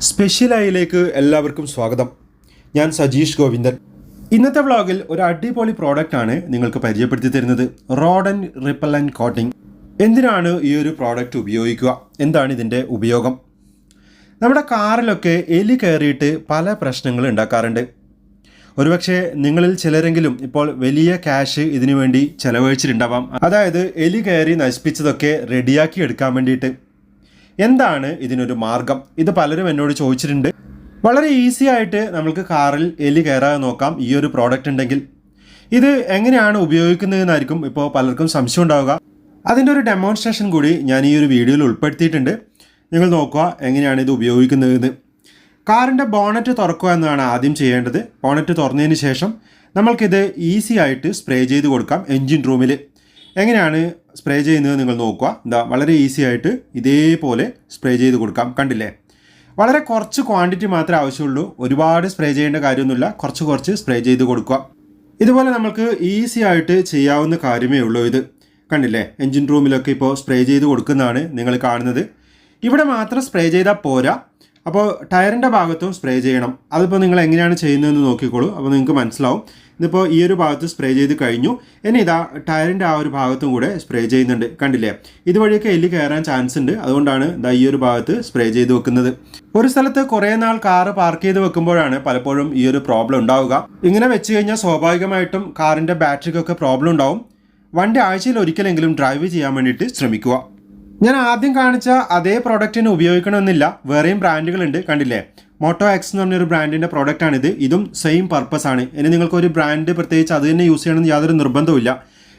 സ്പെഷ്യലായിലേക്ക് എല്ലാവർക്കും സ്വാഗതം. ഞാൻ സജീഷ് ഗോവിന്ദൻ. ഇന്നത്തെ വ്ളോഗിൽ ഒരു അടിപൊളി പ്രോഡക്റ്റ് ആണ് നിങ്ങൾക്ക് പരിചയപ്പെടുത്തി തരുന്നത്. റോഡൻ ആൻഡ് കോട്ടിംഗ് എന്തിനാണ് ഈ ഒരു പ്രോഡക്റ്റ് ഉപയോഗിക്കുക? എന്താണ് ഇതിന്റെ ഉപയോഗം? നമ്മുടെ കാറിലൊക്കെ എലി കയറിയിട്ട് പല പ്രശ്നങ്ങൾ ഉണ്ടാക്കാറുണ്ട്. ഒരുപക്ഷെ നിങ്ങളിൽ ചിലരെങ്കിലും ഇപ്പോൾ വലിയ ക്യാഷ് ഇതിനു വേണ്ടി ചെലവഴിച്ചിട്ടുണ്ടാവാം. അതായത് എലി കയറി നശിപ്പിച്ചതൊക്കെ റെഡിയാക്കി എടുക്കാൻ വേണ്ടിയിട്ട്. എന്താണ് ഇതിനൊരു മാർഗം? ഇത് പലരും എന്നോട് ചോദിച്ചിട്ടുണ്ട്. വളരെ ഈസി ആയിട്ട് നമുക്ക് കാറിൽ എലി കയറാതെ നോക്കാം ഈ ഒരു പ്രോഡക്റ്റ് ഉണ്ടെങ്കിൽ. ഇത് എങ്ങനെയാണ് ഉപയോഗിക്കുന്നതെന്നായിരിക്കും ഇപ്പോൾ പലർക്കും സംശയം ഉണ്ടാവുക. അതിന്റെ ഒരു ഡെമോൺസ്ട്രേഷൻ കൂടി ഞാൻ ഈ ഒരു വീഡിയോയിൽ ഉൾപ്പെടുത്തിയിട്ടുണ്ട്. നിങ്ങൾ നോക്കുക എങ്ങനെയാണ് ഇത് ഉപയോഗിക്കുന്നതെന്ന്. കാറിന്റെ ബോണറ്റ് തുറക്കുക എന്നതാണ് ആദ്യം ചെയ്യേണ്ടത്. ബോണറ്റ് തുറന്നതിന് ശേഷം നമ്മൾക്കിത് ഈസി ആയിട്ട് സ്പ്രേ ചെയ്ത് കൊടുക്കാം എൻജിൻ റൂമിൽ എങ്ങനെയാണ് സ്പ്രേ ചെയ്യുന്നത് നിങ്ങൾ നോക്കുക. എന്താ വളരെ ഈസി ആയിട്ട് ഇതേപോലെ സ്പ്രേ ചെയ്ത് കൊടുക്കാം. കണ്ടില്ലേ? വളരെ കുറച്ച് ക്വാണ്ടിറ്റി മാത്രമേ ആവശ്യമുള്ളൂ. ഒരുപാട് സ്പ്രേ ചെയ്യേണ്ട കാര്യമൊന്നുമില്ല. കുറച്ച് കുറച്ച് സ്പ്രേ ചെയ്ത് കൊടുക്കുക. ഇതുപോലെ നമുക്ക് ഈസി ആയിട്ട് ചെയ്യാവുന്ന കാര്യമേ ഉള്ളൂ ഇത്. കണ്ടില്ലേ? എൻജിൻ റൂമിലൊക്കെ ഇപ്പോൾ സ്പ്രേ ചെയ്ത് കൊടുക്കുന്നതാണ് നിങ്ങൾ കാണുന്നത്. ഇവിടെ മാത്രം സ്പ്രേ ചെയ്താൽ പോരാ. അപ്പോൾ ടയറിന്റെ ഭാഗത്തും സ്പ്രേ ചെയ്യണം. അതിപ്പോൾ നിങ്ങൾ എങ്ങനെയാണ് ചെയ്യുന്നതെന്ന് നോക്കിക്കോളൂ. അപ്പോൾ നിങ്ങൾക്ക് മനസ്സിലാവും. ഇതിപ്പോൾ ഈ ഒരു ഭാഗത്ത് സ്പ്രേ ചെയ്ത് കഴിഞ്ഞു. ഇനി ഇതാ ടയറിന്റെ ആ ഒരു ഭാഗത്തും കൂടെ സ്പ്രേ ചെയ്യുന്നുണ്ട്. കണ്ടില്ലേ? ഇതുവഴിയൊക്കെ എല്ലി കയറാൻ ചാൻസ് ഉണ്ട്. അതുകൊണ്ടാണ് ഇതാ ഈ ഒരു ഭാഗത്ത് സ്പ്രേ ചെയ്ത് വെക്കുന്നത്. ഒരു സ്ഥലത്ത് കുറേ നാൾ കാറ് പാർക്ക് ചെയ്ത് വെക്കുമ്പോഴാണ് പലപ്പോഴും ഈ ഒരു പ്രോബ്ലം ഉണ്ടാവുക. ഇങ്ങനെ വെച്ച് കഴിഞ്ഞാൽ സ്വാഭാവികമായിട്ടും കാറിന്റെ ബാറ്ററിക്കൊക്കെ പ്രോബ്ലം ഉണ്ടാവും. വണ്ടി ആഴ്ചയിൽ ഒരിക്കലെങ്കിലും ഡ്രൈവ് ചെയ്യാൻ വേണ്ടിയിട്ട് ശ്രമിക്കുക. ഞാൻ ആദ്യം കാണിച്ച അതേ പ്രോഡക്റ്റിന് ഉപയോഗിക്കണമെന്നില്ല. വേറെയും ബ്രാൻഡുകളുണ്ട് കണ്ടില്ലേ? മോട്ടോ എക്സ് എന്ന് പറഞ്ഞൊരു ബ്രാൻഡിന്റെ പ്രോഡക്റ്റാണിത് ഇതും സെയിം പർപ്പസ് ആണ്. ഇനി നിങ്ങൾക്ക് ഒരു ബ്രാൻഡ് പ്രത്യേകിച്ച് അത് തന്നെ യൂസ് ചെയ്യണമെന്ന് യാതൊരു നിർബന്ധവുമില്ല.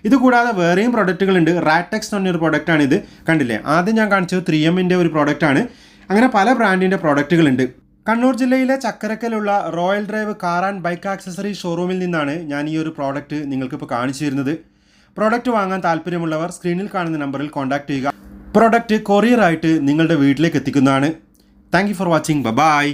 ഇത് കൂടാതെ വേറെയും പ്രൊഡക്റ്റുകളുണ്ട് റാറ്റെക്സ് എന്ന് പറഞ്ഞൊരു പ്രോഡക്റ്റാണ് ഇത് കണ്ടില്ലേ? ആദ്യം ഞാൻ കാണിച്ചത് ത്രീ എമ്മിന്റെ ഒരു പ്രോഡക്റ്റാണ് അങ്ങനെ പല ബ്രാൻഡിന്റെ പ്രോഡക്റ്റുകളുണ്ട് കണ്ണൂർ ജില്ലയിലെ ചക്കരക്കലുള്ള royal drive car and bike accessory ഷോറൂമിൽ നിന്നാണ് ഞാൻ ഈ ഒരു പ്രോഡക്റ്റ് നിങ്ങൾക്കിപ്പോൾ കാണിച്ചു തരുന്നത്. പ്രോഡക്റ്റ് വാങ്ങാൻ താല്പര്യമുള്ളവർ സ്ക്രീനിൽ കാണുന്ന നമ്പറിൽ കോൺടാക്ട് ചെയ്യുക. പ്രോഡക്റ്റ് കൊറിയറായിട്ട് നിങ്ങളുടെ വീട്ടിലേക്ക് എത്തിക്കുന്നതാണ്. താങ്ക് ഫോർ വാച്ചിങ് ബ ബായ്